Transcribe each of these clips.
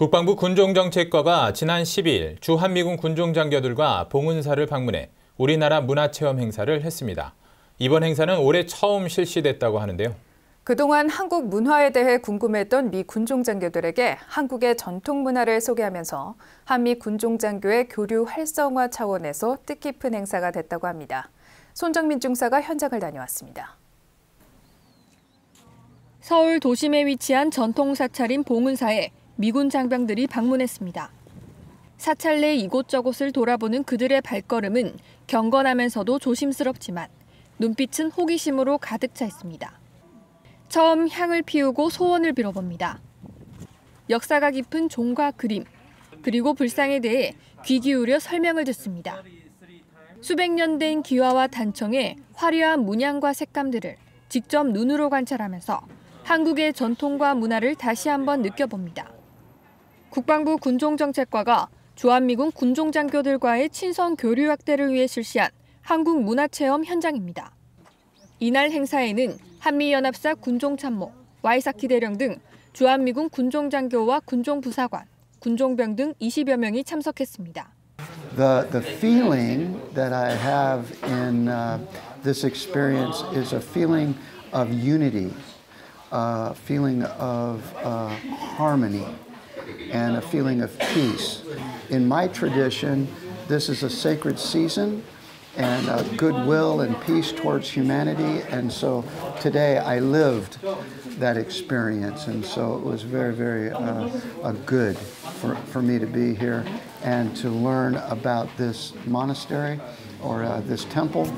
국방부 군종정책과가 지난 10일 주한미군 군종장교들과 봉은사를 방문해 우리나라 문화체험 행사를 했습니다. 이번 행사는 올해 처음 실시됐다고 하는데요. 그동안 한국 문화에 대해 궁금했던 미 군종장교들에게 한국의 전통 문화를 소개하면서 한미 군종장교의 교류 활성화 차원에서 뜻깊은 행사가 됐다고 합니다. 손정민 중사가 현장을 다녀왔습니다. 서울 도심에 위치한 전통 사찰인 봉은사에 미군 장병들이 방문했습니다. 사찰 내 이곳저곳을 돌아보는 그들의 발걸음은 경건하면서도 조심스럽지만 눈빛은 호기심으로 가득 차 있습니다. 처음 향을 피우고 소원을 빌어봅니다. 역사가 깊은 종과 그림, 그리고 불상에 대해 귀 기울여 설명을 듣습니다. 수백 년 된 기와와 단청의 화려한 문양과 색감들을 직접 눈으로 관찰하면서 한국의 전통과 문화를 다시 한번 느껴봅니다. 국방부 군종정책과가 주한미군 군종장교들과의 친선 교류 확대를 위해 실시한 한국 문화체험 현장입니다. 이날 행사에는 한미연합사 군종참모, 와이사키 대령 등 주한미군 군종장교와 군종부사관, 군종병 등 20여 명이 참석했습니다. The, the feeling that I have in uh, this experience is a feeling of unity, a feeling of uh, harmony. And a feeling of peace. In my tradition, this is a sacred season and goodwill and peace towards humanity. And so today I lived that experience. And so it was very, very uh, good for, for me to be here and to learn about this monastery or uh, this temple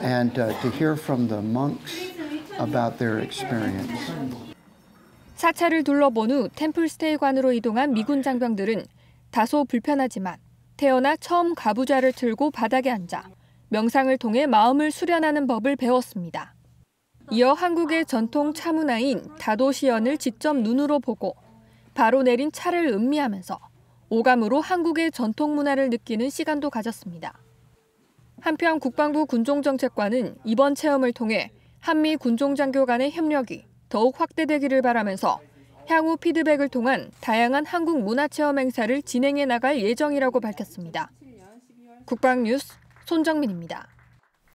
and uh, to hear from the monks about their experience. 사찰을 둘러본 후 템플스테이관으로 이동한 미군 장병들은 다소 불편하지만 태어나 처음 가부좌를 틀고 바닥에 앉아 명상을 통해 마음을 수련하는 법을 배웠습니다. 이어 한국의 전통 차문화인 다도시연을 직접 눈으로 보고 바로 내린 차를 음미하면서 오감으로 한국의 전통 문화를 느끼는 시간도 가졌습니다. 한편 국방부 군종정책관은 이번 체험을 통해 한미 군종장교 간의 협력이 더욱 확대되기를 바라면서 향후 피드백을 통한 다양한 한국 문화체험 행사를 진행해 나갈 예정이라고 밝혔습니다. 국방뉴스 손정민입니다.